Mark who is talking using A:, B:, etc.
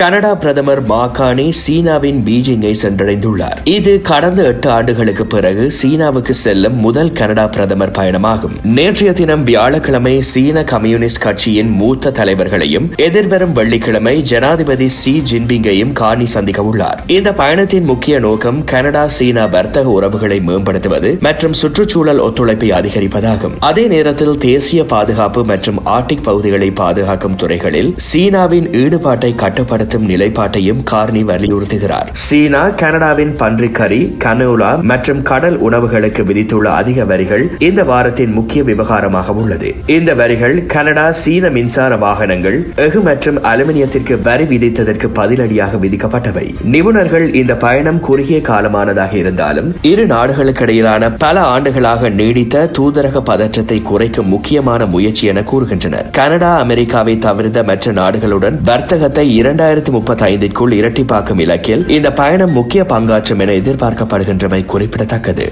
A: Canada பிரதமர் மாகாணி சீனாவின் பீஜிங்கை சென்றடைந்துள்ளார். இது கடந்த எட்டு ஆண்டுகளுக்கு பிறகு சீனாவுக்கு செல்லும் முதல் கனடா பிரதமர் பயணமாகும். நேற்றைய தினம் வியாழக்கிழமை சீன கம்யூனிஸ்ட் கட்சியின் மூத்த தலைவர்களையும் எதிர்வரும் வெள்ளிக்கிழமை ஜனாதிபதி சி ஜின்பிங்கையும் காணி சந்திக்க உள்ளார் இந்த பயணத்தின் முக்கிய நோக்கம் கனடா சீனா வர்த்தக உறவுகளை மேம்படுத்துவது மற்றும் சுற்றுச்சூழல் ஒத்துழைப்பை அதிகரிப்பதாகும். அதே நேரத்தில் தேசிய பாதுகாப்பு மற்றும் ஆர்டிக் பகுதிகளை பாதுகாக்கும் துறைகளில் சீனாவின் ஈடுபாட்டை நடத்தும் நிலைப்பாட்டையும் கார்னி வலியுறுத்துகிறார். சீனா கனடாவின் பன்றிக்கறி கனோலா மற்றும் கடல் உணவுகளுக்கு விதித்துள்ள அதிக வரிகள் இந்த வாரத்தின் முக்கிய விவகாரமாக உள்ளது. இந்த வரிகள் கனடா சீன மின்சார வாகனங்கள் எஃகு மற்றும் அலுமினியத்திற்கு வரி விதித்ததற்கு பதிலடியாக விதிக்கப்பட்டவை. நிபுணர்கள் இந்த பயணம் குறுகிய காலமானதாக இருந்தாலும் இரு நாடுகளுக்கிடையிலான பல ஆண்டுகளாக நீடித்த தூதரக பதற்றத்தை குறைக்கும் முக்கியமான முயற்சி என கூறுகின்றனர். கனடா அமெரிக்காவை தவிர்த்த மற்ற நாடுகளுடன் வர்த்தகத்தை இரண்டாயிரத்தி முப்பத்தி ஐந்திற்குள் இரட்டிப்பாக்கும் இலக்கில் இந்த பயணம் முக்கிய பங்காற்றும் என எதிர்பார்க்கப்படுகின்றமை குறிப்பிடத்தக்கது.